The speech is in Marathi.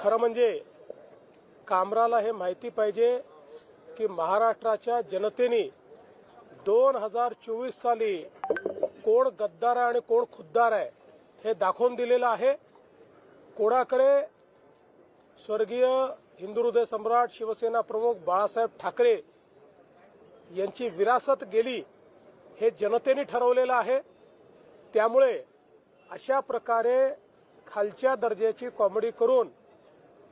खरं म्हणजे कामराला हे माहिती पाहिजे की महाराष्ट्राच्या जनतेने दोन हजार चोवीस साली कोण गद्दार आहे आणि कोण खुद्दार आहे हे दाखवून दिलेलं आहे. कोणाकडे स्वर्गीय हिंदू हृदय सम्राट शिवसेना प्रमुख बाळासाहेब ठाकरे यांची विरासत गेली हे जनतेने ठरवलेलं आहे. त्यामुळे अशा प्रकारे खालच्या दर्जाची कॉमेडी करून